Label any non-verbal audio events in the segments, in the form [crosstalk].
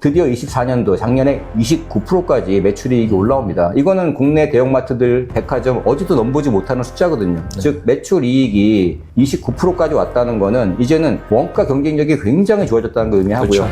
드디어 24년도 작년에 29%까지 매출이익이 올라옵니다. 이거는 국내 대형마트들, 백화점 어디도 넘보지 못하는 숫자거든요. 즉 매출 이익이 29%까지 왔다는 거는 이제는 원가 경쟁력이 굉장히 좋아졌다는 걸 의미하고요. 그렇죠.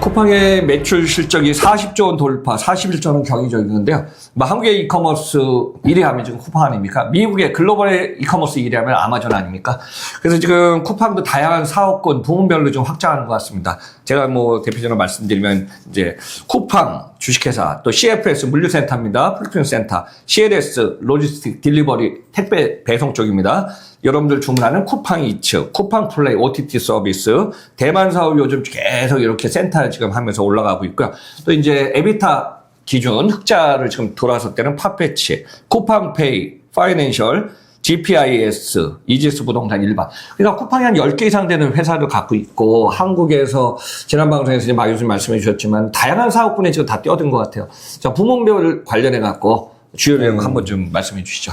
쿠팡의 매출 실적이 40조 원 돌파, 41조 원 경이적이는데요. 뭐 한국의 이커머스 1위 하면 지금 쿠팡 아닙니까? 미국의 글로벌 이커머스 1위 하면 아마존 아닙니까? 그래서 지금 쿠팡도 다양한 사업권 부문별로 좀 확장하는 것 같습니다. 제가 뭐 대표적으로 말씀드리면 이제 쿠팡 주식회사, 또 CFS 물류센터입니다. 풀품센터, CLS 로지스틱 딜리버리 택배 배송 쪽입니다. 여러분들 주문하는 쿠팡 이츠, 쿠팡 플레이 OTT 서비스, 대만 사업 요즘 계속 이렇게 센터 지금 하면서 올라가고 있고요. 또 이제 에비타 기준 흑자를 지금 돌아설 때는 팝패치, 쿠팡페이, 파이낸셜, GPIS, 이지스 부동산 일반. 그러니까 쿠팡이 한 10개 이상 되는 회사를 갖고 있고, 한국에서, 지난 방송에서 이제 마 교수님 말씀해 주셨지만, 다양한 사업군에 지금 다 뛰어든 것 같아요. 자, 부문별 관련해 갖고, 주요 내용 한번 좀 말씀해 주시죠.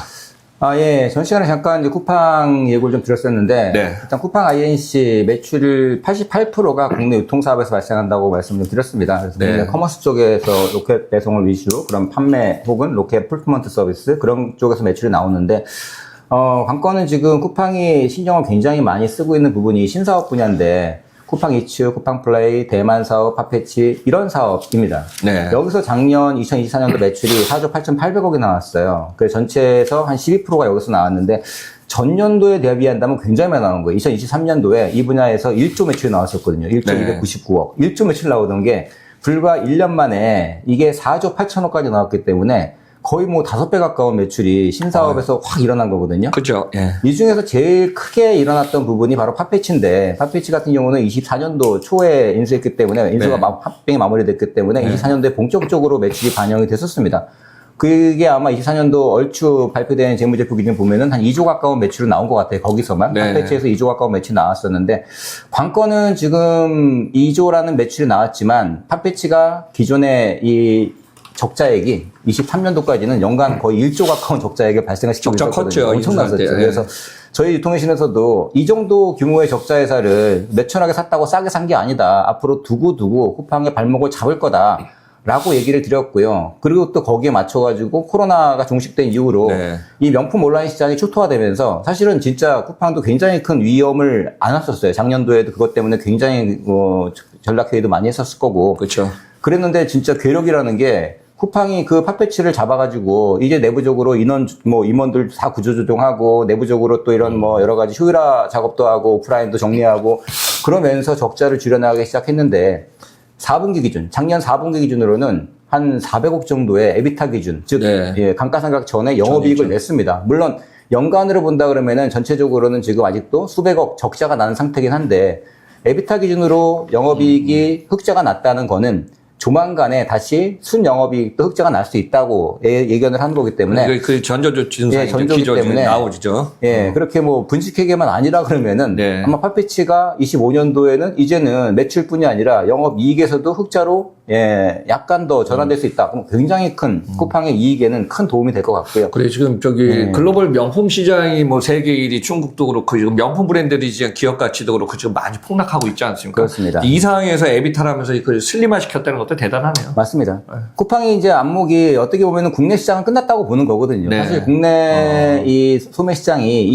아, 예. 전 시간에 잠깐 이제 쿠팡 예고를 좀 드렸었는데, 네. 일단 쿠팡 INC 매출 88%가 국내 유통사업에서 발생한다고 말씀을 드렸습니다. 그래서 네. 커머스 쪽에서 로켓 배송을 위주로 그런 판매 혹은 로켓 풀프먼트 서비스 그런 쪽에서 매출이 나오는데, 어, 관건은 지금 쿠팡이 신경을 굉장히 많이 쓰고 있는 부분이 신사업 분야인데, 쿠팡 이츠, 쿠팡 플레이, 대만 사업, 파페치 이런 사업입니다. 네. 여기서 작년 2024년도 매출이 4조 8,800억이 나왔어요. 그 전체에서 한 12%가 여기서 나왔는데 전년도에 대비한다면 굉장히 많이 나온 거예요. 2023년도에 이 분야에서 1조 매출이 나왔었거든요. 1조 네. 299억. 1조 매출 나오던 게 불과 1년 만에 이게 4조 8천억까지 나왔기 때문에 거의 뭐 5배 가까운 매출이 신사업에서 확 일어난 거거든요. 그죠? 예. 이 중에서 제일 크게 일어났던 부분이 바로 팟패치인데 팟패치 같은 경우는 24년도 초에 인수했기 때문에 인수가 네. 마- 합병이 마무리됐기 때문에 네. 24년도에 본격적으로 매출이 반영이 됐었습니다. 그게 아마 24년도 얼추 발표된 재무제표 기준 보면은 한 2조 가까운 매출이 나온 것 같아요. 거기서만 네. 팟패치에서 2조 가까운 매출이 나왔었는데 관건은 지금 2조라는 매출이 나왔지만 팟패치가 기존에 이 적자액이 23년도까지는 연간 거의 1조 가까운 적자액을 발생을 시키고 적자 있었거든요. 컸죠, 엄청났었죠. 인수할 때. 그래서 저희 유통회신에서도 이 정도 규모의 적자 회사를 몇천억에 샀다고 싸게 산 게 아니다. 앞으로 두고두고 쿠팡의 발목을 잡을 거다. 라고 얘기를 드렸고요. 그리고 또 거기에 맞춰가지고 코로나가 종식된 이후로 네. 이 명품 온라인 시장이 초토화되면서 사실은 진짜 쿠팡도 굉장히 큰 위험을 안았었어요. 작년도에도 그것 때문에 굉장히 뭐 전략회의도 많이 했었을 거고. 그렇죠. 그랬는데 진짜 괴력이라는 게 쿠팡이 그 팟패치를 잡아가지고 이제 내부적으로 인원 뭐 임원들 다 구조조정하고 내부적으로 또 이런 뭐 여러 가지 효율화 작업도 하고 오프라인도 정리하고 그러면서 적자를 줄여나가기 시작했는데 4분기 기준 작년 4분기 기준으로는 한 400억 정도의 에비타 기준 즉 네. 예, 감가상각 전에 영업이익을 냈습니다. 물론 연간으로 본다 그러면은 전체적으로는 지금 아직도 수백억 적자가 나는 상태긴 한데 에비타 기준으로 영업이익이 흑자가 났다는 거는 조만간에 다시 순영업이익도 흑자가 날 수 있다고 예- 예견을 한 거기 때문에 그, 그 전조조 예, 증상이 전조기 때문에. 나오죠. 예, 그렇게 뭐 분식회계만 아니라 그러면은 네. 아마 팟패치가 25년도에는 이제는 매출뿐이 아니라 영업이익에서도 흑자로 예, 약간 더 전환될 수 있다. 그럼 굉장히 큰 쿠팡의 이익에는 큰 도움이 될 것 같고요. 그래 지금 저기 네. 글로벌 명품 시장이 뭐 세계 1위 중국도 그렇고 지금 명품 브랜드들이 지금 기업 가치도 그렇고 지금 많이 폭락하고 있지 않습니까? 그렇습니다. 이 상황에서 에비타라면서 그 슬림화 시켰다는 것도 대단하네요. 맞습니다. 네. 쿠팡이 이제 안목이 어떻게 보면 국내 시장은 끝났다고 보는 거거든요. 네. 사실 국내 이 소매 시장이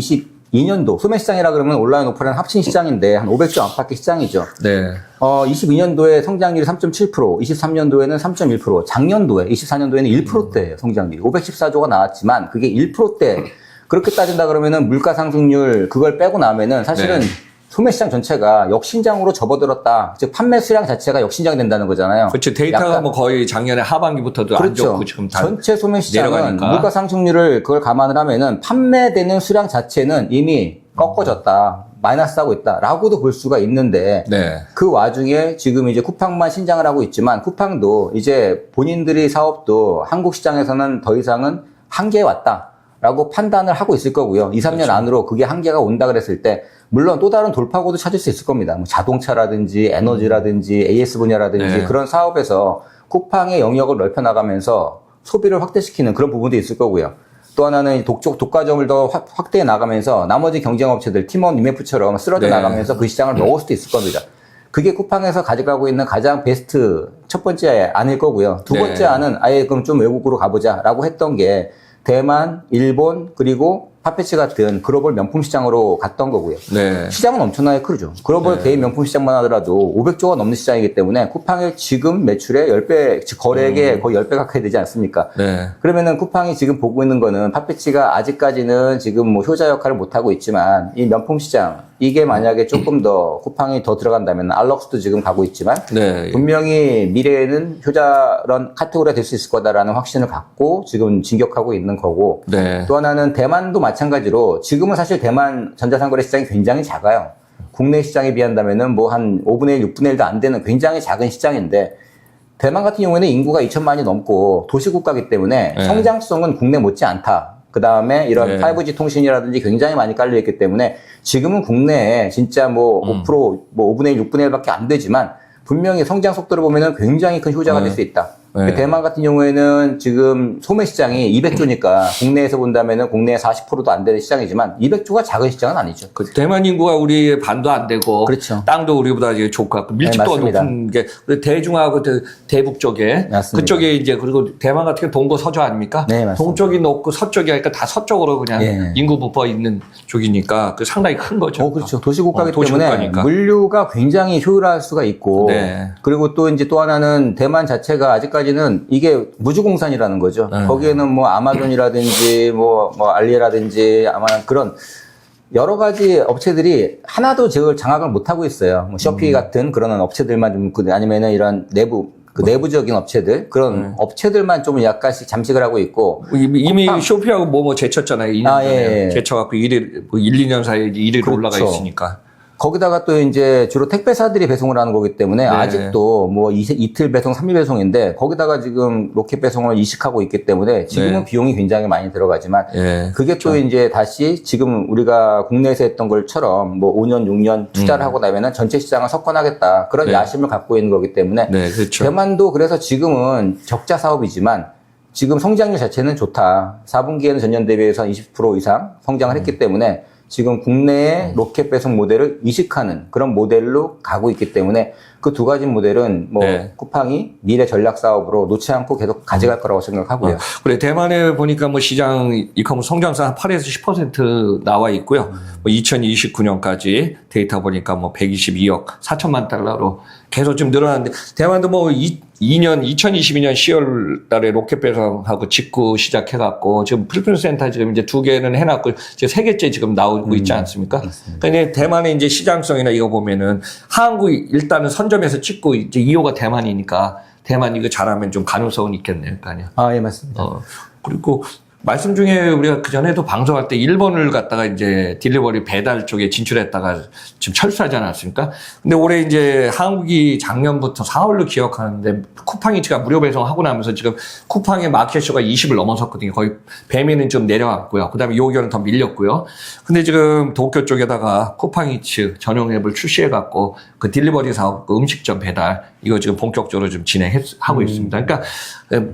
22년도 소매 시장이라 그러면 온라인 오프라인 합친 시장인데 한 500조 안팎의 시장이죠. 네. 어, 22년도에 성장률이 3.7%, 23년도에는 3.1%, 작년도에 24년도에는 1%대예요, 성장률이. 514조가 나왔지만 그게 1%대. 그렇게 따진다 그러면은 물가 상승률 그걸 빼고 나면은 사실은 네. 소매 시장 전체가 역신장으로 접어들었다. 즉 판매 수량 자체가 역신장이 된다는 거잖아요. 그렇죠. 데이터가 약간- 뭐 거의 작년에 하반기부터도 안 그렇죠. 좋고 지금 다 전체 소매 시장은 내려가니까. 물가 상승률을 그걸 감안을 하면은 판매되는 수량 자체는 이미 꺾어졌다. 마이너스 하고 있다라고도 볼 수가 있는데 네. 그 와중에 지금 이제 쿠팡만 신장을 하고 있지만 쿠팡도 이제 본인들의 사업도 한국 시장에서는 더 이상은 한계에 왔다 라고 판단을 하고 있을 거고요. 2, 3년 그렇죠. 안으로 그게 한계가 온다 그랬을 때 물론 또 다른 돌파구도 찾을 수 있을 겁니다. 뭐 자동차라든지 에너지라든지 AS 분야라든지 네. 그런 사업에서 쿠팡의 영역을 넓혀 나가면서 소비를 확대시키는 그런 부분도 있을 거고요. 또 하나는 독촉 독과점을 더 확- 확대해 나가면서 나머지 경쟁 업체들 팀원 IMF처럼 쓰러져 네. 나가면서 그 시장을 먹을 수도 있을 겁니다. 그게 쿠팡에서 가져가고 있는 가장 베스트 첫 번째 안일 거고요. 두 네. 번째 안은 아예 그럼 좀 외국으로 가보자라고 했던 게 대만, 일본 그리고 파페치 같은 글로벌 명품 시장으로 갔던 거고요. 네. 시장은 엄청나게 크죠. 글로벌 개인 명품 시장만 하더라도 500조가 넘는 시장이기 때문에 쿠팡의 지금 매출의 10배, 즉 거래액의 거의 10배 가까이 되지 않습니까? 네. 그러면은 쿠팡이 지금 보고 있는 거는 파페치가 아직까지는 지금 뭐 효자 역할을 못 하고 있지만 이 명품 시장 이게 만약에 조금 더 쿠팡이 더 들어간다면 알럭스도 지금 가고 있지만 네. 분명히 미래에는 효자런 카테고리가 될 수 있을 거다라는 확신을 갖고 지금 진격하고 있는 거고 네. 또 하나는 대만도 마찬가지로 지금은 사실 대만 전자상거래 시장이 굉장히 작아요. 국내 시장에 비한다면은 뭐 한 5분의 1, 6분의 1도 안 되는 굉장히 작은 시장인데 대만 같은 경우에는 인구가 2천만이 넘고 도시국가이기 때문에 네. 성장성은 국내 못지 않다. 그 다음에 이런 네. 5G 통신이라든지 굉장히 많이 깔려 있기 때문에 지금은 국내에 진짜 뭐 음. 5%, 뭐 5분의 1, 6분의 1밖에 안 되지만 분명히 성장 속도를 보면은 굉장히 큰 효자가 네. 될수 있다. 네. 대만 같은 경우에는 지금 소매 시장이 200조니까 국내에서 본다면은 국내 40%도 안 되는 시장이지만 200조가 작은 시장은 아니죠. 그 대만 인구가 우리 반도 안 되고 그렇죠. 땅도 우리보다 이제 좋고 밀집도가 네. 높은 게 대중하고 대- 대북 쪽에 맞습니다. 그쪽에 이제 그리고 대만 같은 게 동고 서쪽 아닙니까? 네, 맞습니다. 동쪽이 높고 서쪽이 하니까 다 서쪽으로 그냥 예. 인구 분포가 있는 쪽이니까 그 상당히 큰 거죠. 어, 그렇죠. 도시국가기 어, 도시국가니까. 때문에 물류가 굉장히 효율화할 수가 있고, 네. 그리고 또 이제 또 하나는 대만 자체가 아직까지 는 이게 무주공산이라는 거죠. 네. 거기에는 뭐 아마존이라든지 뭐, 뭐 알리라든지 아마 그런 여러 가지 업체들이 하나도 지금 장악을 못 하고 있어요. 뭐 쇼피 같은 그런 업체들만 좀 그- 아니면은 이런 내부 그 내부적인 업체들 그런 업체들만 좀 약간씩 잠식을 하고 있고 이미, 이미. 쇼피하고 뭐뭐 제쳤잖아요. 2년 아, 전에 예, 예. 제쳐갖고 1위, 뭐 1, 2년 사이에 1위로 그렇죠. 올라가 있으니까. 거기다가 또 이제 주로 택배사들이 배송을 하는 거기 때문에 네. 아직도 뭐 이- 이틀 배송, 3일 배송인데 거기다가 지금 로켓 배송을 이식하고 있기 때문에 지금은 네. 비용이 굉장히 많이 들어가지만 예. 그게 또 이제 다시 지금 우리가 국내에서 했던 것처럼 뭐 5년, 6년 투자를 하고 나면은 전체 시장을 석권하겠다. 그런 음. 네. 야심을 갖고 있는 거기 때문에 네, 그렇죠. 대만도 그래서 지금은 적자 사업이지만 지금 성장률 자체는 좋다. 4분기에는 전년 대비해서 20% 이상 성장을 음. 했기 때문에 지금 국내에 로켓 배송 모델을 이식하는 그런 모델로 가고 있기 때문에 그 두 가지 모델은 뭐 네. 쿠팡이 미래 전략 사업으로 놓지 않고 계속 가져갈 거라고 생각하고요. 어, 그래 대만에 보니까 뭐 시장 이커머스 성장성 한 8에서 10% 나와 있고요. 뭐 2029년까지 데이터 보니까 뭐 122억 4천만 달러로 계속 좀 늘어났는데 대만도 뭐 이, 2년 2022년 10월 달에 로켓 배송하고 직구 시작해 갖고 지금 풀필 센터 지금 이제 두 개는 해 놨고 이제 세 개째 지금 나오고 있지 않습니까? 근데 대만의 이제 시장성이나 이거 보면은 한국 일단은 선 점에서 찍고 이제 2호가 대만이니까 대만 이거 잘하면 좀 가능성은 있겠네요. 그 아니야. 아, 예, 맞습니다. 어, 그리고 말씀 중에 우리가 그 전에도 방송할 때 일본을 갖다가 이제 딜리버리 배달 쪽에 진출했다가 지금 철수하지 않았습니까? 근데 올해 이제 한국이 작년부터 4월로 기억하는데 쿠팡이츠가 무료 배송하고 나면서 지금 쿠팡의 마켓쇼가 20을 넘어섰거든요. 거의 배미는 좀 내려왔고요. 그 다음에 요견은 더 밀렸고요. 근데 지금 도쿄 쪽에다가 쿠팡이츠 전용 앱을 출시해갖고 그 딜리버리 사업, 그 음식점 배달 이거 지금 본격적으로 좀 진행하고 있습니다. 그러니까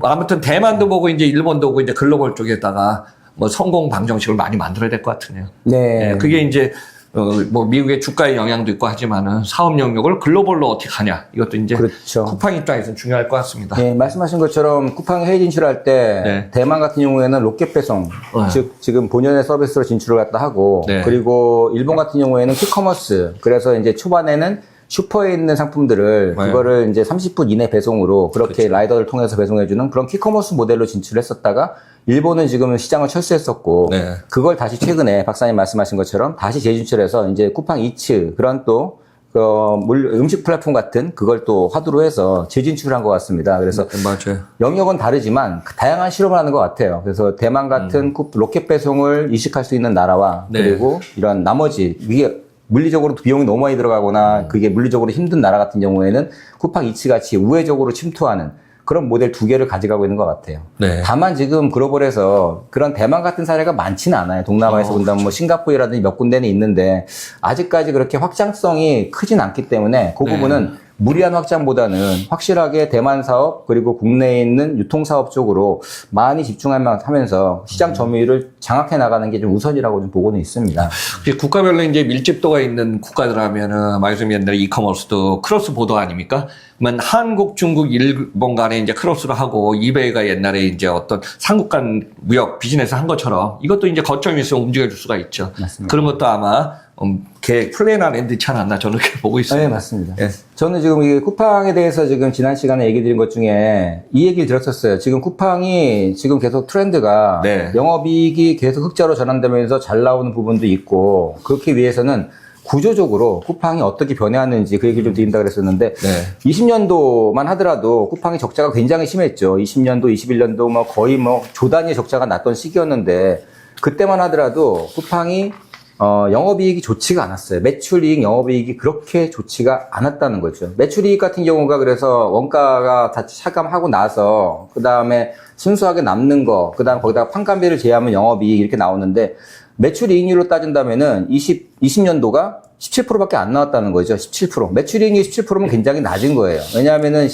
아무튼 대만도 보고 이제 일본도 보고 이제 글로벌 쪽에 다가 뭐 성공 방정식을 많이 만들어야 될 것 같으네요. 네. 예, 그게 이제 어, 뭐 미국의 주가의 영향도 있고 하지만은 사업 영역을 글로벌로 어떻게 하냐 이것도 이제 그렇죠. 쿠팡 입장에서는 중요할 것 같습니다. 네, 말씀하신 것처럼 쿠팡 해외 진출할 때 네. 대만 같은 경우에는 로켓 배송, 네. 즉 지금 본연의 서비스로 진출을 갖다 하고 네. 그리고 일본 같은 경우에는 퀵커머스. 그래서 이제 초반에는 슈퍼에 있는 상품들을 네. 그렇죠. 그거를 이제 30분 이내 배송으로 그렇게 라이더를 통해서 배송해주는 그런 퀵커머스 모델로 진출했었다가 일본은 지금은 시장을 철수했었고 네. 그걸 다시 최근에 박사님 말씀하신 것처럼 다시 재진출해서 이제 쿠팡 이츠 그런 또 그, 물, 음식 플랫폼 같은 그걸 또 화두로 해서 재진출한 것 같습니다. 그래서 네, 맞아요. 영역은 다르지만 다양한 실험을 하는 것 같아요. 그래서 대만 같은 쿠- 로켓 배송을 이식할 수 있는 나라와 네. 그리고 이런 나머지 이게 물리적으로 비용이 너무 많이 들어가거나 그게 물리적으로 힘든 나라 같은 경우에는 쿠팡 이치 같이 우회적으로 침투하는 그런 모델 두 개를 가져가고 있는 것 같아요. 네. 다만 지금 글로벌에서 그런 대만 같은 사례가 많지는 않아요. 동남아에서 어. 본다면 뭐 싱가포르라든지 몇 군데는 있는데 아직까지 그렇게 확장성이 크진 않기 때문에 그 네. 부분은 무리한 확장보다는 확실하게 대만 사업 그리고 국내에 있는 유통 사업 쪽으로 많이 집중하면서 시장 점유율을 장악해 나가는 게 좀 우선이라고 좀 보고는 있습니다. 국가별로 이제 밀집도가 있는 국가들 하면은 말씀 옛날에 이커머스도 크로스 보더 아닙니까? 그러면 한국, 중국, 일본 간에 이제 크로스를 하고 이베이가 옛날에 이제 어떤 삼국 간 무역 비즈니스 한 것처럼 이것도 이제 거점이 있으면 움직여 줄 수가 있죠. 맞습니다. 그런 것도 아마 음, 계획 플랜 안에 넣지 않았나 저는 그렇게 보고 있습니다. 네, 맞습니다. 예. 저는 지금 이 쿠팡에 대해서 지금 지난 시간에 얘기 드린 것 중에 이 얘기를 들었었어요. 지금 쿠팡이 지금 계속 트렌드가 네. 영업이익이 계속 흑자로 전환되면서 잘 나오는 부분도 있고 그렇기 위해서는 구조적으로 쿠팡이 어떻게 변해왔는지 그 얘기를 좀 드린다 그랬었는데 네. 20년도만 하더라도 쿠팡이 적자가 굉장히 심했죠. 20년도, 21년도 뭐 거의 뭐 조단위의 적자가 났던 시기였는데 그때만 하더라도 쿠팡이 어, 영업이익이 좋지가 않았어요. 매출이익, 영업이익이 그렇게 좋지가 않았다는 거죠. 매출이익 같은 경우가 그래서 원가가 다 차감하고 나서 그 다음에 순수하게 남는 거, 그 다음 거기다가 판관비를 제외하면 영업이익 이렇게 나오는데 매출이익률로 따진다면은 20, 20년도가 17%밖에 안 나왔다는 거죠. 17%. 매출이익률이 17%면 굉장히 낮은 거예요. 왜냐하면은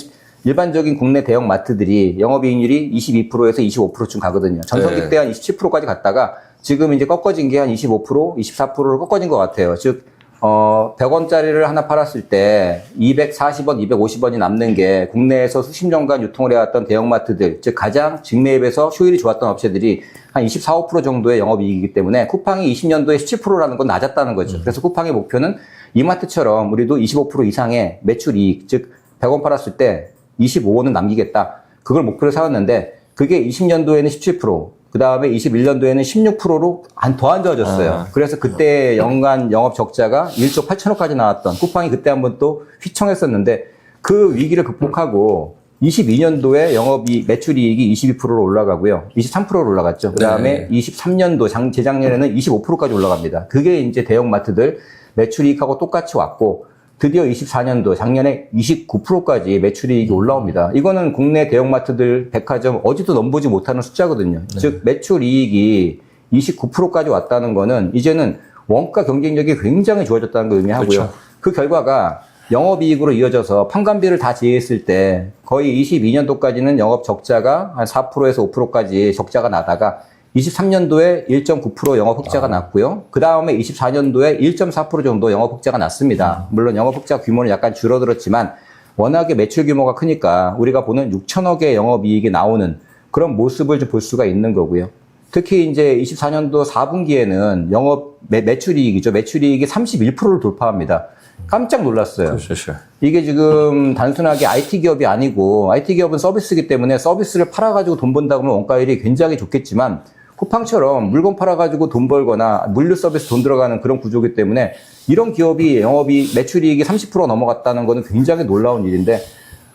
일반적인 국내 대형 마트들이 영업이익률이 22%에서 25%쯤 가거든요. 전성기 네. 때한 27%까지 갔다가 지금 이제 꺾어진 게 한 25%, 24%로 꺾어진 것 같아요. 즉, 어, 100원짜리를 하나 팔았을 때 240원, 250원이 남는 게 국내에서 수십 년간 유통을 해왔던 대형마트들, 즉 가장 직매입에서 효율이 좋았던 업체들이 한 24, 5% 정도의 영업이익이기 때문에 쿠팡이 20년도에 17%라는 건 낮았다는 거죠. 그래서 쿠팡의 목표는 이마트처럼 우리도 25% 이상의 매출이익, 즉 100원 팔았을 때 25원은 남기겠다. 그걸 목표로 세웠는데 그게 20년도에는 17%, 그 다음에 21년도에는 16%로 안, 더 안 좋아졌어요. 아. 그래서 그때 연간 영업 적자가 1조 8천억까지 나왔던 쿠팡이 그때 한번 또 휘청했었는데 그 위기를 극복하고 22년도에 영업이 매출이익이 22%로 올라가고요. 23%로 올라갔죠. 그 다음에 네. 23년도 장, 재작년에는 25%까지 올라갑니다. 그게 이제 대형마트들 매출이익하고 똑같이 왔고 드디어 24년도 작년에 29%까지 매출이익이 올라옵니다. 이거는 국내 대형마트들 백화점 어디도 넘보지 못하는 숫자거든요. 즉 매출이익이 29%까지 왔다는 거는 이제는 원가 경쟁력이 굉장히 좋아졌다는 걸 의미하고요. 그렇죠. 그 결과가 영업이익으로 이어져서 판관비를 다 제외했을 때 거의 22년도까지는 영업 적자가 한 4%에서 5%까지 적자가 나다가 23년도에 1.9% 영업 흑자가 났고요. 그 다음에 24년도에 1.4% 정도 영업 흑자가 났습니다. 물론 영업 흑자 규모는 약간 줄어들었지만 워낙에 매출 규모가 크니까 우리가 보는 6천억의 영업 이익이 나오는 그런 모습을 좀 볼 수가 있는 거고요. 특히 이제 24년도 4분기에는 영업 매, 매출이익이죠. 매출이익이 31%를 돌파합니다. 깜짝 놀랐어요. 그렇죠. 이게 지금 단순하게 IT 기업이 아니고 IT 기업은 서비스이기 때문에 서비스를 팔아가지고 돈 번다 그러면 원가율이 굉장히 좋겠지만 쿠팡처럼 물건 팔아가지고 돈 벌거나 물류 서비스 돈 들어가는 그런 구조이기 때문에 이런 기업이 영업이 매출이익이 30% 넘어갔다는 거는 굉장히 놀라운 일인데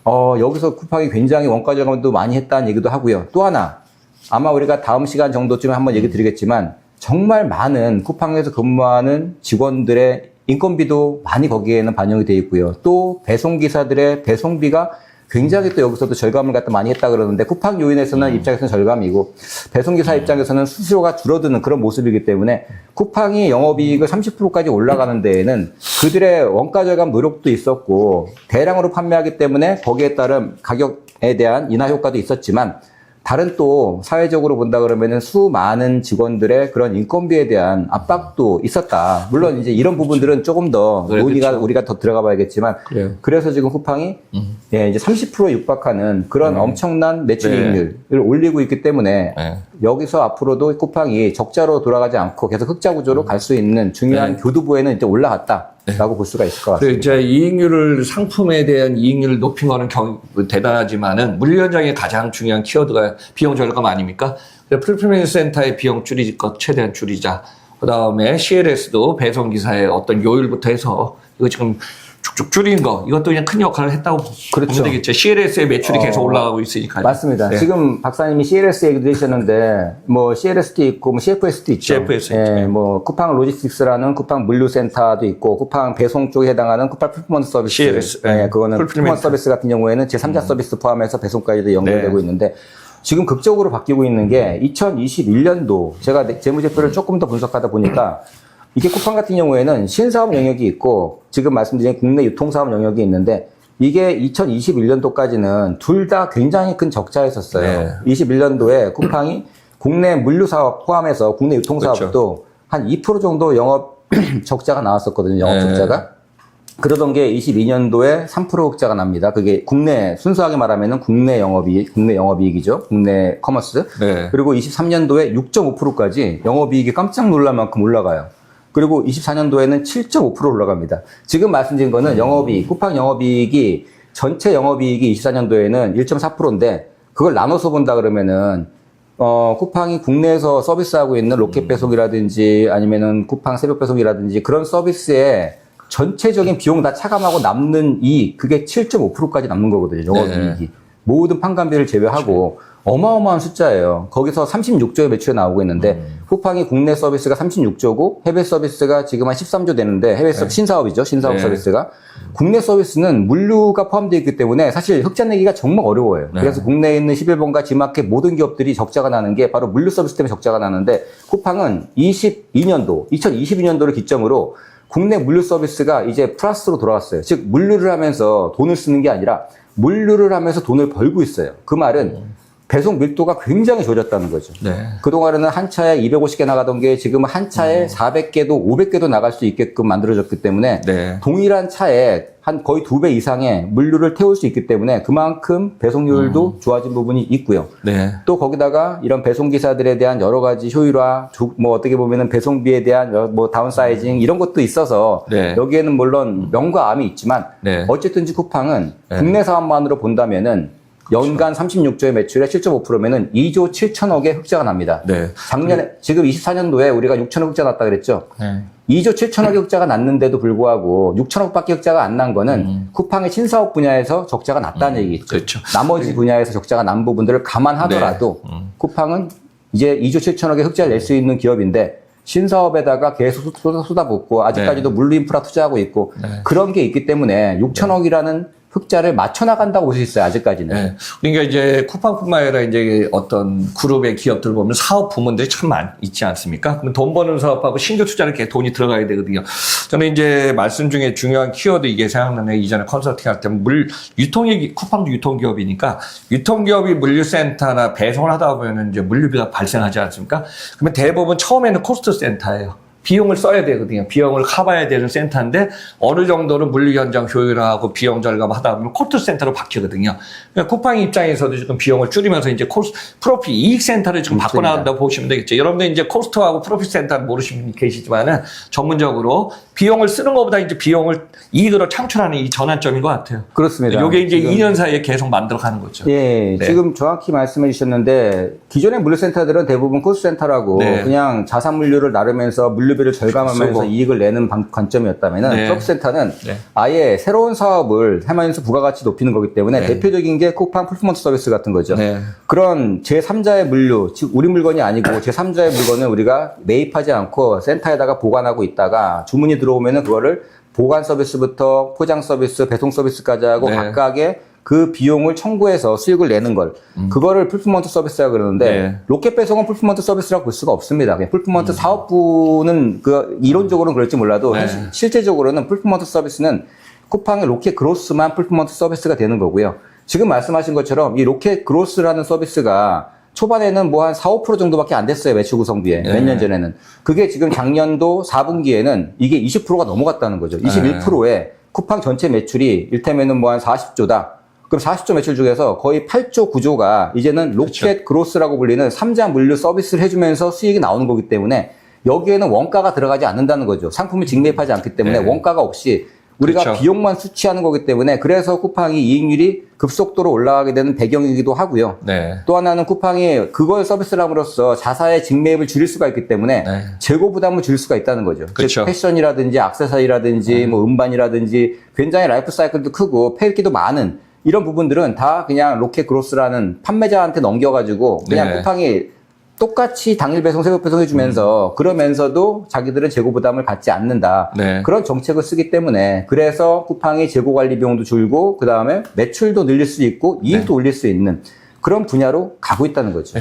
어, 여기서 쿠팡이 굉장히 원가 절감도 많이 했다는 얘기도 하고요. 또 하나 아마 우리가 다음 시간 정도쯤에 한번 얘기 드리겠지만 정말 많은 쿠팡에서 근무하는 직원들의 인건비도 많이 거기에는 반영이 돼 있고요. 또 배송 기사들의 배송비가 굉장히 또 여기서도 절감을 갖다 많이 했다 그러는데 쿠팡 요인에서는 입장에서는 절감이고 배송기사 입장에서는 수수료가 줄어드는 그런 모습이기 때문에 쿠팡이 영업이익을 30%까지 올라가는 데에는 그들의 원가 절감 노력도 있었고 대량으로 판매하기 때문에 거기에 따른 가격에 대한 인하 효과도 있었지만 다른 또 사회적으로 본다 그러면은 수많은 직원들의 그런 인건비에 대한 압박도 있었다. 물론 이제 이런 부분들은 조금 더 그래, 논의가 그쵸. 우리가 더 들어가 봐야겠지만 그래요. 그래서 지금 쿠팡이 예, 이제 30% 육박하는 그런 엄청난 매출이익률을 올리고 있기 때문에 네. 여기서 앞으로도 쿠팡이 적자로 돌아가지 않고 계속 흑자 구조로 갈 수 있는 중요한 네. 교두보에는 이제 올라갔다라고 볼 수가 있을 것 같습니다. 이제 이익률을 상품에 대한 이익률을 높인 거는 경, 대단하지만은 물류 현장의 가장 중요한 키워드가 비용 절감 아닙니까? 풀필멘트 센터의 비용 줄이것 최대한 줄이자. 그 다음에 CLS도 배송 기사의 어떤 요율부터 해서 이거 지금 쭉쭉 줄인 거 이것도 그냥 큰 역할을 했다고 그렇죠. 보면 되겠죠. CLS의 매출이 어, 계속 올라가고 있으니까요. 맞습니다. 네. 지금 박사님이 CLS 얘기 들으셨는데 뭐 CLS도 있고 뭐 CFS도 있죠. CFS 예, 있죠. 뭐 쿠팡 로지스틱스라는 쿠팡 물류센터도 있고 쿠팡 배송 쪽에 해당하는 쿠팡 풀포먼스 서비스. CLS, 예, 네. 그거는. 풀포먼스 서비스 같은 경우에는 제3자 서비스 포함해서 배송까지도 연결되고 네. 있는데 지금 극적으로 바뀌고 있는 게 2021년도 제가 내- 재무제표를 조금 더 분석하다 보니까 이게 쿠팡 같은 경우에는 신사업 영역이 있고 지금 말씀드린 국내 유통사업 영역이 있는데 이게 2021년도까지는 둘 다 굉장히 큰 적자였었어요. 네. 21년도에 [clears throat] 쿠팡이 국내 물류 사업 포함해서 국내 유통 사업도 한2% 정도 영업 [clears throat] 적자가 나왔었거든요. 영업 네. 적자가. 그러던 게 22년도에 3% 흑자가 납니다. 그게 국내 순수하게 말하면은 국내 영업이익, 국내 영업이익이죠. 국내 커머스. 네. 그리고 23년도에 6.5%까지 영업이익이 깜짝 놀랄 만큼 올라가요. 그리고 24년도에는 7.5% 올라갑니다. 지금 말씀드린 거는 영업이익, 쿠팡 영업이익이 전체 영업이익이 24년도에는 1.4%인데 그걸 나눠서 본다 그러면은 어, 쿠팡이 국내에서 서비스하고 있는 로켓 배송이라든지 아니면은 쿠팡 새벽 배송이라든지 그런 서비스에 전체적인 비용 다 차감하고 남는 이익, 그게 7.5%까지 남는 거거든요. 영업이익이. 모든 판관비를 제외하고 어마어마한 숫자예요. 거기서 36조의 매출이 나오고 있는데 쿠팡이 국내 서비스가 36조고 해외 서비스가 지금 한 13조 되는데 해외 서 신사업이죠. 신사업 네. 서비스가 국내 서비스는 물류가 포함되어 있기 때문에 사실 흑자 내기가 정말 어려워요. 네. 그래서 국내에 있는 11번가 지마켓 모든 기업들이 적자가 나는 게 바로 물류 서비스 때문에 적자가 나는데 쿠팡은 22년도, 2022년도를 기점으로 국내 물류 서비스가 이제 플러스로 돌아왔어요. 즉 물류를 하면서 돈을 쓰는 게 아니라 물류를 하면서 돈을 벌고 있어요. 그 말은 배송 밀도가 굉장히 좋아졌다는 거죠. 네. 그동안에는 한 차에 250개 나가던 게 지금 한 음. 차에 400개도 500개도 나갈 수 있게끔 만들어졌기 때문에 네. 동일한 차에 한 거의 두 배 이상의 물류를 태울 수 있기 때문에 그만큼 배송률도 좋아진 부분이 있고요. 네. 또 거기다가 이런 배송 기사들에 대한 여러 가지 효율화, 조- 뭐 어떻게 보면은 배송비에 대한 여- 뭐 다운사이징 이런 것도 있어서 네. 여기에는 물론 명과 암이 있지만 네. 어쨌든지 쿠팡은 네. 국내 사업만으로 본다면은 연간 36조의 매출에 7.5%면은 2조 7천억의 흑자가 납니다. 네. 작년에 지금 24년도에 우리가 6천억 흑자 났다 그랬죠. 네. 2조 7천억의 흑자가 났는데도 불구하고 6천억밖에 흑자가 안 난 거는 쿠팡의 신사업 분야에서 적자가 났다는. 음. 그렇죠. 나머지 분야에서 적자가 난 부분들을 감안하더라도 네. 음. 쿠팡은 이제 2조 7천억의 흑자를 낼 수 있는 기업인데 신사업에다가 계속 쏟아- 쏟아붓고 아직까지도 물류 인프라 투자하고 있고 네. 그런 게 있기 때문에 6천억이라는 흑자를 맞춰 나간다고 볼 수 있어요. 아직까지는. 네. 그러니까 이제 쿠팡뿐만 아니라 이제 어떤 그룹의 기업들 보면 사업 부문들이 참 많, 있지 않습니까? 그럼 돈 버는 사업하고 신규 투자를 이렇게 돈이 들어가야 되거든요. 저는 이제 말씀 중에 중요한 키워드 이게 생각나네요. 이전에 컨설팅 할 때 물, 유통기, 쿠팡도 유통기업이니까 유통기업이 물류센터나 배송을 하다 보면 이제 물류비가 발생하지 않습니까? 그러면 대부분 처음에는 코스트 센터예요. 비용을 써야 되거든요. 비용을 커버해야 되는 센터인데 어느 정도는 물류 현장 효율화하고 비용 절감하다 보면 코스트 센터로 바뀌거든요. 그러니까 쿠팡 입장에서도 지금 비용을 줄이면서 이제 코스 프로핏 이익 센터를 지금 바꿔 나간다고 보시면 되겠죠. 여러분들 이제 코스트하고 프로핏 센터를 모르시는 분이 계시지만은 전문적으로 비용을 쓰는 것보다 이제 비용을 이익으로 창출하는 이 전환점인 것 같아요. 그렇습니다. 이게 이제 지금 2년 사이에 계속 만들어 가는 거죠. 예, 네. 지금 정확히 말씀해 주셨는데 기존의 물류 센터들은 대부분 코스 센터라고 네. 그냥 자산 물류를 나르면서 물류 비를 절감하면서 쓰고. 이익을 내는 방- 관점이었다면은 네. 트럭센터는 네. 아예 새로운 사업을 하면서 부가가치 높이는 거기 때문에 네. 대표적인 게 쿠팡 풀프먼트 서비스 같은 거죠. 네. 그런 제3자의 물류, 즉 우리 물건이 아니고 제3자의 물건을 우리가 매입하지 않고 센터에다가 보관하고 있다가 주문이 들어오면은 그거를 보관 서비스부터 포장 서비스, 배송 서비스까지 하고 네. 각각의 그 비용을 청구해서 수익을 내는 걸 그거를 풀프먼트 서비스라고 그러는데 음. 네. 로켓 배송은 풀프먼트 서비스라고 볼 수가 없습니다. 그냥 풀프먼트 사업부는 그 이론적으로는 그럴지 몰라도 네. 실제적으로는 풀프먼트 서비스는 쿠팡의 로켓 그로스만 풀프먼트 서비스가 되는 거고요. 지금 말씀하신 것처럼 이 로켓 그로스라는 서비스가 초반에는 뭐 한 4, 5% 정도밖에 안 됐어요. 매출 구성비에. 네. 몇년 전에는. 그게 지금 작년도 4분기에는 이게 20%가 넘어갔다는 거죠. 네. 21%에 쿠팡 전체 매출이 일테면은 뭐 한 40조다. 그럼 40조 매출 중에서 거의 8조 9조가 이제는 로켓 그렇죠. 그로스라고 불리는 3자 물류 서비스를 해주면서 수익이 나오는 거기 때문에 여기에는 원가가 들어가지 않는다는 거죠. 상품을 직매입하지 않기 때문에 네. 원가가 없이 우리가 그렇죠. 비용만 수취하는 거기 때문에 그래서 쿠팡이 이익률이 급속도로 올라가게 되는 배경이기도 하고요. 네. 또 하나는 쿠팡이 그걸 서비스를 함으로써 자사의 직매입을 줄일 수가 있기 때문에 네. 재고 부담을 줄일 수가 있다는 거죠. 즉 그렇죠. 패션이라든지 액세서리라든지 뭐 음반이라든지 굉장히 라이프 사이클도 크고 폐기도 많은 이런 부분들은 다 그냥 로켓 그로스라는 판매자한테 넘겨가지고 그냥 네. 쿠팡이 똑같이 당일 배송, 새벽 배송 해 주면서 그러면서도 자기들은 재고 부담을 갖지 않는다. 네. 그런 정책을 쓰기 때문에 그래서 쿠팡이 재고 관리 비용도 줄고 그 다음에 매출도 늘릴 수 있고 이익도 네. 올릴 수 있는 그런 분야로 가고 있다는 거죠.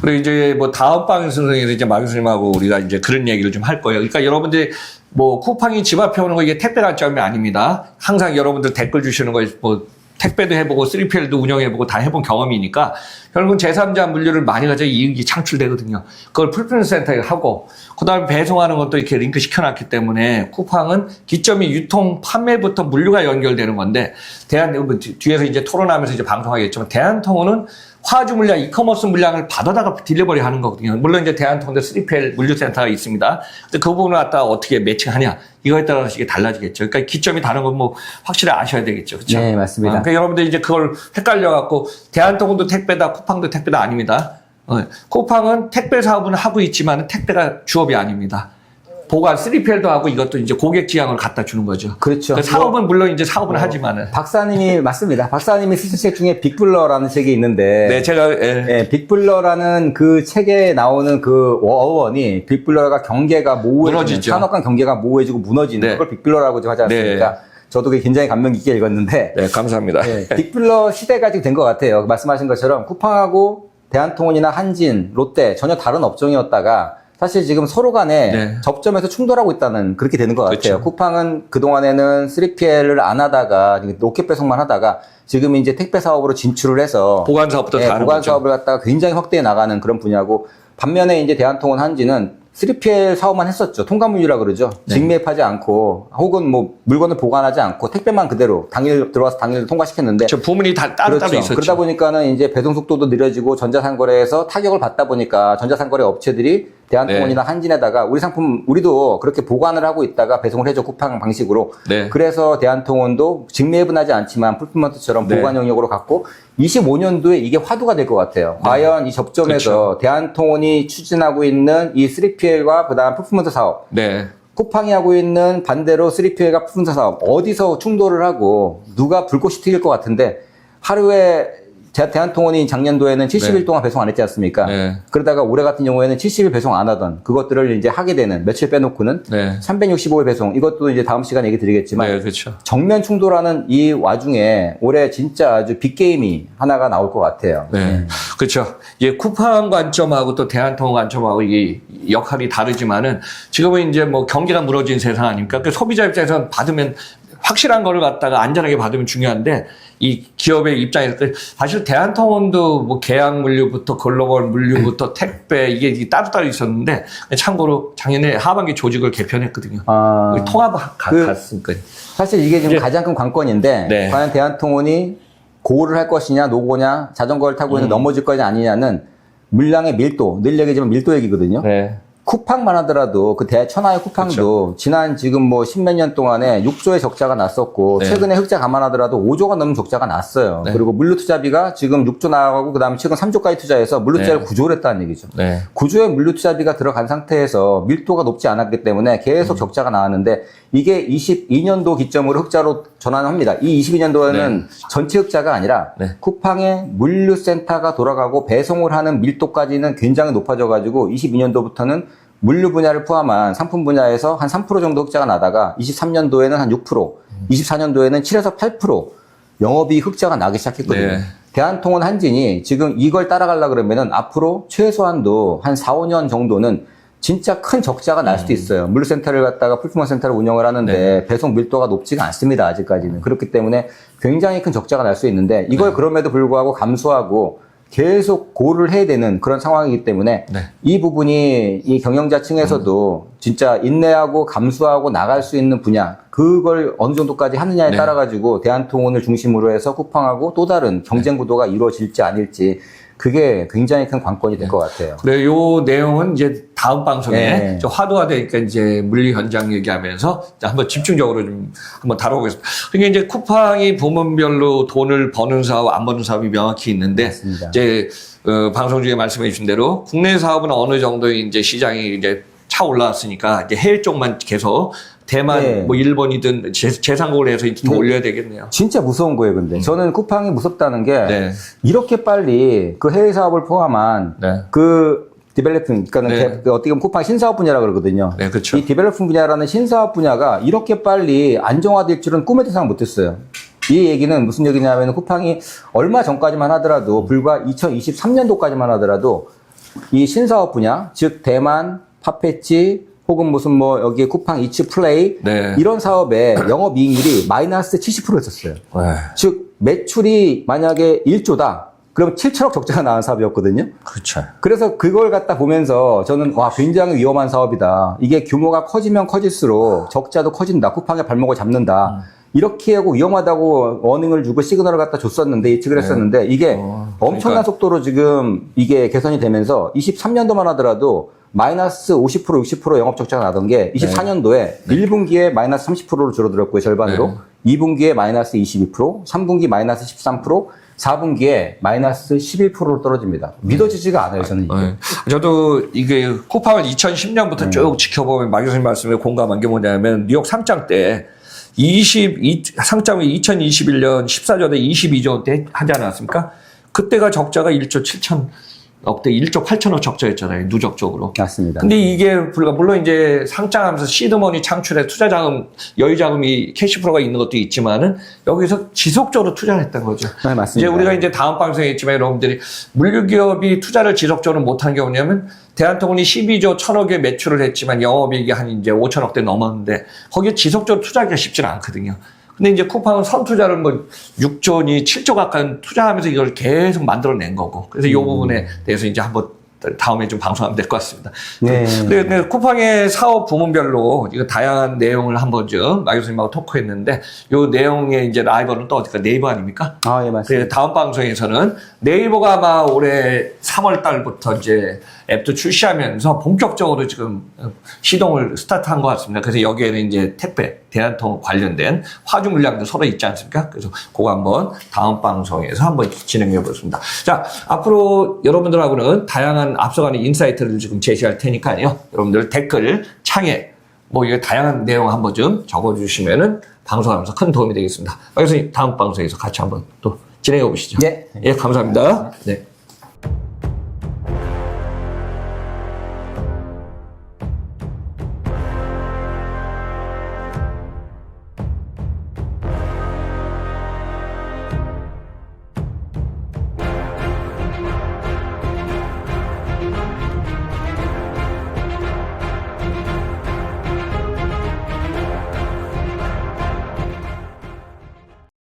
그리고 이제 뭐 다음 방송에서 이제 마 교수님하고 우리가 이제 그런 얘기를 좀 할 거예요. 그러니까 여러분들이 뭐 쿠팡이 집 앞에 오는 거 이게 택배 관점이 아닙니다. 항상 여러분들 댓글 주시는 거뭐 택배도 해보고 3PL도 운영해보고 다 해본 경험이니까 결국은 제3자 물류를 많이 가져 이익이 창출되거든요. 그걸 풀프린트 센터에 하고 그다음에 배송하는 것도 이렇게 링크 시켜놨기 때문에 쿠팡은 기점이 유통 판매부터 물류가 연결되는 건데 대한 뭐 뒤- 뒤에서 이제 토론하면서 이제 방송하겠지만 대한통운은 화주 물량, 이커머스 물량을 받아다가 딜리버리 하는 거거든요. 물론 이제 대한통운에 3PL 물류센터가 있습니다. 근데 그 부분을 갖다 어떻게 매칭하냐 이거에 따라서 이게 달라지겠죠. 그러니까 기점이 다른 건 뭐 확실히 아셔야 되겠죠. 그렇죠? 네, 맞습니다. 그러니까 여러분들 이제 그걸 헷갈려 갖고 대한통운도 택배다, 쿠팡도 택배다 아닙니다. 어, 쿠팡은 택배 사업은 하고 있지만 택배가 주업이 아닙니다. 보관 3PL도 하고 이것도 이제 고객 지향을 갖다 주는 거죠. 그렇죠. 그 사업은 물론 이제 사업은 뭐, 하지만은 박사님이 [laughs] 맞습니다. 박사님이 쓰신 책 중에 빅블러라는 책이 있는데 네 제가 예. 예, 빅블러라는 그 책에 나오는 그 어원이 빅블러가 경계가 모호해지는 무너지죠. 산업 간 경계가 모호해지고 무너지는 네. 그걸 빅블러라고 좀 하지 않습니까? 저도 그게 굉장히 감명 깊게 읽었는데 네 감사합니다. 예, [laughs] 빅블러 시대가 지금 된 것 같아요. 말씀하신 것처럼 쿠팡하고 대한통운이나 한진, 롯데 전혀 다른 업종이었다가 사실 지금 서로 간에 네. 접점에서 충돌하고 있다는 그렇게 되는 것 같아요. 그렇죠. 쿠팡은 그동안에는 3PL을 안 하다가 로켓 배송만 하다가 지금 이제 택배 사업으로 진출을 해서 보관 사업도 하는 보관 거죠. 사업을 갖다가 굉장히 확대해 나가는 그런 분야고 반면에 이제 대한통운 한지는 3PL 사업만 했었죠. 통관물류라 그러죠. 네. 직매입하지 않고 혹은 뭐 물건을 보관하지 않고 택배만 그대로 당일 들어와서 당일 통과시켰는데 저 부문이 다 따로따로 있었죠. 그러다 보니까는 이제 배송 속도도 느려지고 전자상거래에서 타격을 받다 보니까 전자상거래 업체들이 대한통운이나 한진에다가 우리 상품 우리도 그렇게 보관을 하고 있다가 배송을 해줘 쿠팡 방식으로 네. 그래서 대한통운도 직매입은 하지 않지만 풀품먼트처럼 네. 보관 영역으로 갔고 25년도에 이게 화두가 될 것 같아요. 과연 이 접점에서 그렇죠. 대한통운이 추진하고 있는 이 3PL과 그다음 풀품먼트 사업 네. 쿠팡이 하고 있는 반대로 3PL과 풀품먼트 사업 어디서 충돌을 하고 누가 불꽃이 튀길 것 같은데 하루에 제- 대한통운이 작년도에는 70일 네. 동안 배송 안 했지 않습니까? 네. 그러다가 올해 같은 경우에는 70일 배송 안 하던 그것들을 이제 하게 되는 며칠 빼놓고는 네. 365일 배송 이것도 이제 다음 시간에 얘기 드리겠지만 네, 그렇죠. 정면 충돌하는 이 와중에 올해 진짜 아주 빅게임이 하나가 나올 것 같아요. 네. 그렇죠. 이제 쿠팡 관점하고 또 대한통운 관점하고 이게 역할이 다르지만은 지금은 이제 뭐 경기가 무너진 세상 아닙니까? 그 소비자 입장에서는 받으면 확실한 거를 갖다가 안전하게 받으면 중요한데 이 기업의 입장에서 그 사실 대한통운도 뭐 계약 물류부터 글로벌 물류부터 택배 이게 따로따로 있었는데 참고로 작년에 하반기 조직을 개편했거든요. 아, 통합 가, 그- 갔으니까. 사실 이게 지금 이제- 가장 큰 관건인데 네. 과연 대한통운이 고를 할 것이냐 노고냐 자전거를 타고 있는 음. 넘어질 거냐 아니냐는 물량의 밀도 늘 얘기지만 밀도 얘기거든요. 네. 쿠팡만 하더라도 그 대천하의 쿠팡도 지난 지금 뭐 십몇 년 동안에 6조의 적자가 났었고 네. 최근에 흑자 감안하더라도 5조가 넘는 적자가 났어요. 네. 그리고 물류 투자비가 지금 6조 나가고 그다음에 최근 3조까지 투자해서 물류 투자를 네. 구조를 했다는 얘기죠. 네. 구조에 물류 투자비가 들어간 상태에서 밀도가 높지 않았기 때문에 음. 계속 적자가 나왔는데 이게 22년도 기점으로 흑자로 전환합니다. 이 22년도에는 전체 흑자가 아니라 네. 쿠팡의 물류 센터가 돌아가고 배송을 하는 밀도까지는 굉장히 높아져 가지고 22년도부터는 물류 분야를 포함한 상품 분야에서 한 3% 정도 흑자가 나다가 23년도에는 한 6%, 24년도에는 7에서 8% 영업이 흑자가 나기 시작했거든요. 네. 대한통운 한진이 지금 이걸 따라가려 그러면은 앞으로 최소한도 한 4, 5년 정도는 진짜 큰 적자가 날 수도 있어요. 물류센터를 갖다가 풀품원 센터를 운영을 하는데 네. 배송 밀도가 높지가 않습니다. 아직까지는. 그렇기 때문에 굉장히 큰 적자가 날 수 있는데 이걸 그럼에도 불구하고 감수하고 계속 고를 해야 되는 그런 상황이기 때문에 네. 이 부분이 이 경영자 층에서도 진짜 인내하고 감수하고 나갈 수 있는 분야 그걸 어느 정도까지 하느냐에 네. 따라 가지고 대한통운을 중심으로 해서 쿠팡하고 또 다른 경쟁 구도가 이루어질지 아닐지 그게 굉장히 큰 관건이 될 것 같아요. 그래, 요 내용은 이제 다음 방송에 네. 좀 화두화되니까 이제 물리 현장 얘기하면서 한번 집중적으로 좀 한번 다뤄보겠습니다. 그러니까 이제 쿠팡이 부문별로 돈을 버는 사업, 안 버는 사업이 명확히 있는데 맞습니다. 이제 어, 방송 중에 말씀해 주신 대로 국내 사업은 어느 정도 이제 시장이 이제 차 올라왔으니까 이제 해외 쪽만 계속 대만 네. 뭐 일본이든 재, 재상국을 해서 이제 더 네. 올려야 되겠네요. 진짜 무서운 거예요, 근데. 저는 쿠팡이 무섭다는 게 네. 이렇게 빨리 그 해외 사업을 포함한 네. 그 디벨로핑, 그러니까 네. 는 어떻게 보면 쿠팡 신사업 분야라 그러거든요. 네, 그렇죠. 이 디벨로핑 분야라는 신사업 분야가 이렇게 빨리 안정화될 줄은 꿈에도 생각 못했어요. 이 얘기는 무슨 얘기냐면 쿠팡이 얼마 전까지만 하더라도 불과 2023년도까지만 하더라도 이 신사업 분야, 즉 대만, 파페치 혹은 무슨 뭐 여기 쿠팡 이츠 플레이 네. 이런 사업에 영업 이익률이 마이너스 70%였었어요. 네. 즉 매출이 만약에 1조다. 그럼 7천억 적자가 나온 사업이었거든요. 그렇죠. 그래서 그걸 갖다 보면서 저는 와 굉장히 위험한 사업이다. 이게 규모가 커지면 커질수록 적자도 커진다. 쿠팡의 발목을 잡는다. 이렇게 하고 위험하다고 워닝을 주고 시그널을 갖다 줬었는데 예측을 했었는데 이게 어, 엄청난 그러니까- 속도로 지금 이게 개선이 되면서 23년도만 하더라도 마이너스 50% 60% 영업 적자가 나던 게 24년도에 1분기에 마이너스 30%로 줄어들었고요 절반으로 네. 2분기에 마이너스 22% 3분기 마이너스 13% 4분기에 마이너스 11%로 떨어집니다. 믿어지지가 않아요 저는 이게. 네. 저도 이게 쿠팡을 2010년부터 쭉 지켜보면 마 교수님 말씀에 공감한 게 뭐냐면 뉴욕 상장 때 22, 상장이 2021년 14조 대 22조 때 하지 않았습니까? 그때가 적자가 1조 7천 억대 1조 8천억 적자였잖아요. 누적적으로. 맞습니다. 근데 이게 물론 물론 이제 상장하면서 시드머니 창출에 투자 자금 여유 자금이 캐시프로가 있는 것도 있지만은 여기서 지속적으로 투자를 했던 거죠. 네, 맞습니다. 이제 우리가 이제 다음 방송에 있지만 여러분들이 물류 기업이 투자를 지속적으로 못한 게 뭐냐면 대한통운이 12조 1천억의 매출을 했지만 영업이익이 한 이제 5천억대 넘었는데 거기에 지속적으로 투자하기가 쉽지는 않거든요. 근데 이제 쿠팡은 선투자를 뭐 6조니 7조 가까이 투자하면서 이걸 계속 만들어낸 거고. 그래서 이 부분에 대해서 이제 한번 다음에 좀 방송하면 될 것 같습니다. 네. 네, 네, 쿠팡의 사업 부문별로 이거 다양한 내용을 한번 좀마 교수님하고 토크했는데 요 내용의 이제 라이벌은 또 어디까 네이버 아닙니까? 아, 예, 맞습니다. 그래서 다음 방송에서는 네이버가 아마 올해 3월 달부터 이제 앱도 출시하면서 본격적으로 지금 시동을 스타트한 것 같습니다. 그래서 여기에는 이제 택배, 대한통운 관련된 화주 물량도 서로 있지 않습니까? 그래서 그거 한번 다음 방송에서 한번 진행해 보겠습니다. 자, 앞으로 여러분들하고는 다양한 앞서가는 인사이트를 지금 제시할 테니까요. 여러분들 댓글 창에 뭐 이게 다양한 내용 한번 좀 적어주시면은 방송하면서 큰 도움이 되겠습니다. 그래서 다음 방송에서 같이 한번 또 진행해 보시죠. 네. 예, 감사합니다. 네.